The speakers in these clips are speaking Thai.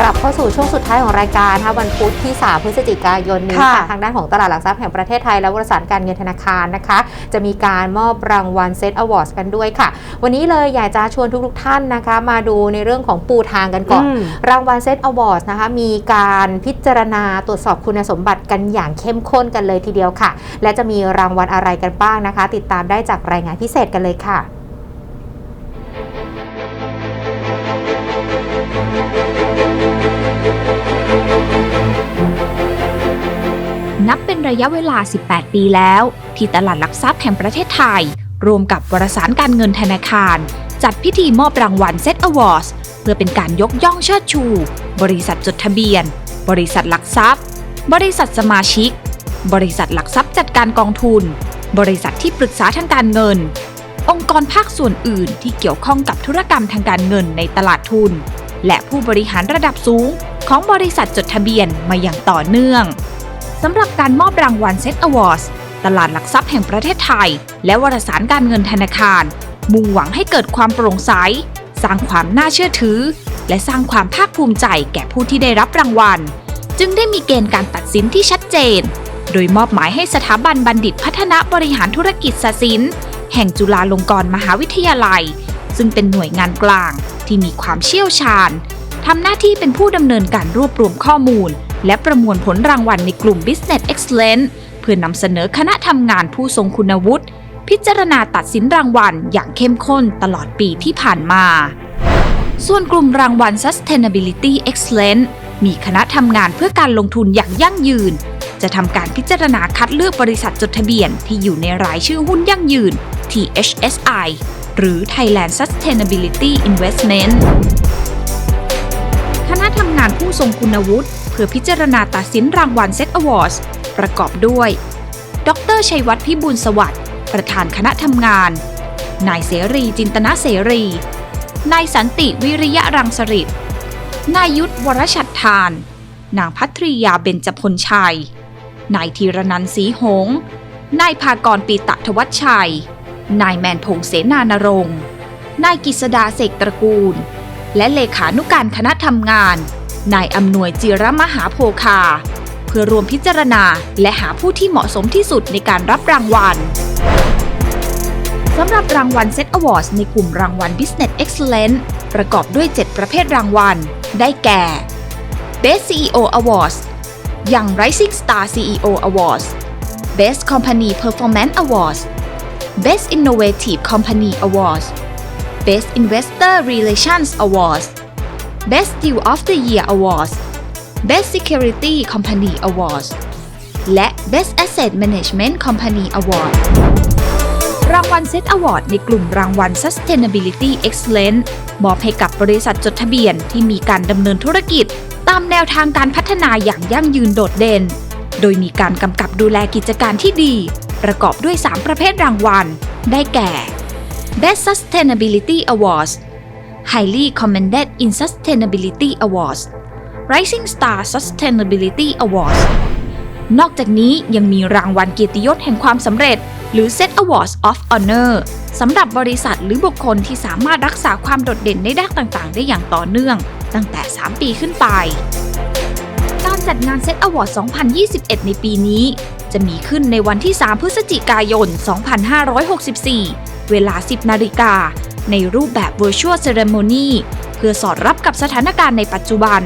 กลับเข้าสู่ช่วงสุดท้ายของรายการนะคะวันพุธที่ 3 พฤศจิกายนนี้ค่ะค่ะทางด้านของตลาดหลักทรัพย์แห่งประเทศไทยและบริษัทการเงินธนาคารนะคะ จะมีการมอบรางวัลเซตอวอร์ดกันด้วยค่ะ วันนี้เลยอยากจะชวนทุกๆท่านนะคะ มาดูในเรื่องของปูทางกันก่อนอืมรางวัลเซตอวอร์ดนะคะมีการพิจารณาตรวจสอบคุณสมบัติกันอย่างเข้มข้นกันเลยทีเดียวค่ะ และจะมีรางวัลอะไรกันบ้างนะคะ ติดตามได้จากรายงานพิเศษกันเลยค่ะ นับเป็นระยะเวลา 18 ปีแล้ว ที่ตลาดหลักทรัพย์แห่งประเทศไทย รวมกับวารสารการเงินธนาคาร จัดพิธีมอบรางวัลเซตอวอร์ดเพื่อเป็นการยกย่องเชิดชู บริษัทจดทะเบียน บริษัทหลักทรัพย์ บริษัทสมาชิก บริษัทหลักทรัพย์จัดการกองทุน บริษัทที่ปรึกษาทางการเงิน องค์กรภาคส่วนอื่นที่เกี่ยวข้องกับธุรกรรมทางการเงินในตลาดทุน และผู้บริหารระดับสูงของบริษัทจดทะเบียนมาอย่างต่อเนื่อง สำหรับการมอบรางวัลเซตอวอร์ดตลาดหลักทรัพย์แห่งประเทศไทย และวารสารการเงินธนาคาร มุ่งหวังให้เกิดความโปร่งใส สร้างความน่าเชื่อถือ และสร้างความภาคภูมิใจแก่ผู้ที่ได้รับรางวัล จึงได้มีเกณฑ์การตัดสินที่ชัดเจน โดยมอบหมายให้สถาบันบัณฑิตพัฒนาบริหารธุรกิจศศิลป์แห่งจุฬาลงกรณ์มหาวิทยาลัย ซึ่งเป็นหน่วยงานกลางที่มีความเชี่ยวชาญทำหน้าที่เป็นผู้ดำเนินการรวบรวมข้อมูล และประมวลผลรางวัลในกลุ่ม Business Excellence เพื่อนำเสนอคณะทำงานผู้ทรงคุณวุฒิ พิจารณาตัดสินรางวัลอย่างเข้มข้นตลอดปีที่ผ่านมา ส่วนกลุ่มรางวัล Sustainability Excellence มีคณะทำงานเพื่อการลงทุนอย่างยั่งยืน จะทำการพิจารณาคัดเลือกบริษัทจดทะเบียนที่อยู่ในรายชื่อหุ้นยั่งยืน THSI หรือ Thailand Sustainability Investment คณะทำงานผู้ทรงคุณวุฒิ เพื่อพิจารณาตัดสินรางวัล Set Awards ประกอบด้วย ดรชัยวัฒน์พิบูลสวัสดิ์ ประธานคณะทำงาน นายเสรีจินตนาเสรี นายสันติวิริยะรังสฤษดิ์นายยุทธวรชัดทาน นางพัทริยาเบญจพลชัย นายธีรนันท์ศรีหงส์นายภากรปีตะทวัชชัย นายแมนพงษ์เสนานรงค์นายกิษดาเสกตระกูล และเลขานุการคณะทำงาน นายอำนวยจิรมหาโพคา เพื่อรวมพิจารณาและหาผู้ที่เหมาะสมที่สุดในการรับรางวัลสำหรับรางวัล Set Awards ในกลุ่มรางวัล Business Excellence ประกอบด้วย 7 ประเภทรางวัล ได้แก่ Best CEO Awards Young Rising Star CEO Awards Best Company Performance Awards Best Innovative Company Awards Best Investor Relations Awards Best Deal of the Year Awards Best Security Company Awards และ Best Asset Management Company Award รางวัลเซตอวอร์ดในกลุ่มรางวัล Sustainability Excellence มอบให้กับบริษัทจดทะเบียนที่มีการดำเนินธุรกิจ ตามแนวทางการพัฒนาอย่างยั่งยืนโดดเด่น โดยมีการกำกับดูแลกิจการที่ดี ประกอบด้วย 3 ประเภทรางวัล ได้แก่ Best Sustainability Awards Highly Commended in Sustainability Awards Rising Star Sustainability Awards นอกจากนี้ยังมีรางวัลเกียรติยศแห่งความสำเร็จ หรือ Set Awards of Honor สำหรับบริษัทหรือบุคคลที่สามารถรักษาความโดดเด่นในด้านต่างๆ ได้อย่างต่อเนื่อง ตั้งแต่ 3 ปีขึ้นไป การจัดงาน Set Award 2021 ในปีนี้ จะมีขึ้นในวันที่ 3 พฤศจิกายน 2564 เวลา 10 นาฬิกา ในรูปแบบ Virtual Ceremony เพื่อสอดรับกับสถานการณ์ในปัจจุบัน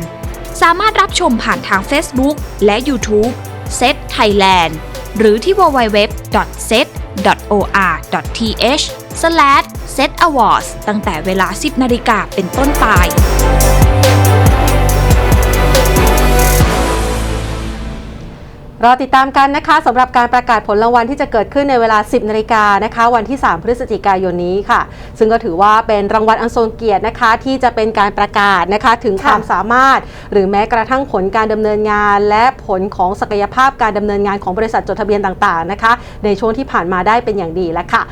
สามารถรับชมผ่านทาง Facebook และ YouTube Set Thailand หรือที่ www.set.or.th/setawards ตั้งแต่เวลา 10 นาฬิกาเป็นต้นไป รอติดตามกันนะคะสำหรับการประกาศผลรางวัลที่จะเกิดขึ้นในเวลา 10นาฬิกานะคะวันที่ 3 พฤศจิกายนนี้ค่ะ ซึ่งก็ถือว่าเป็นรางวัลอันทรงเกียรตินะคะที่จะเป็นการประกาศนะคะถึงค่ะความสามารถ หรือแม้กระทั่งผลการดำเนินงาน และผลของศักยภาพการดำเนินงานของบริษัทจดทะเบียนต่างๆนะคะในช่วงที่ผ่านมาได้เป็นอย่างดีแล้วค่ะ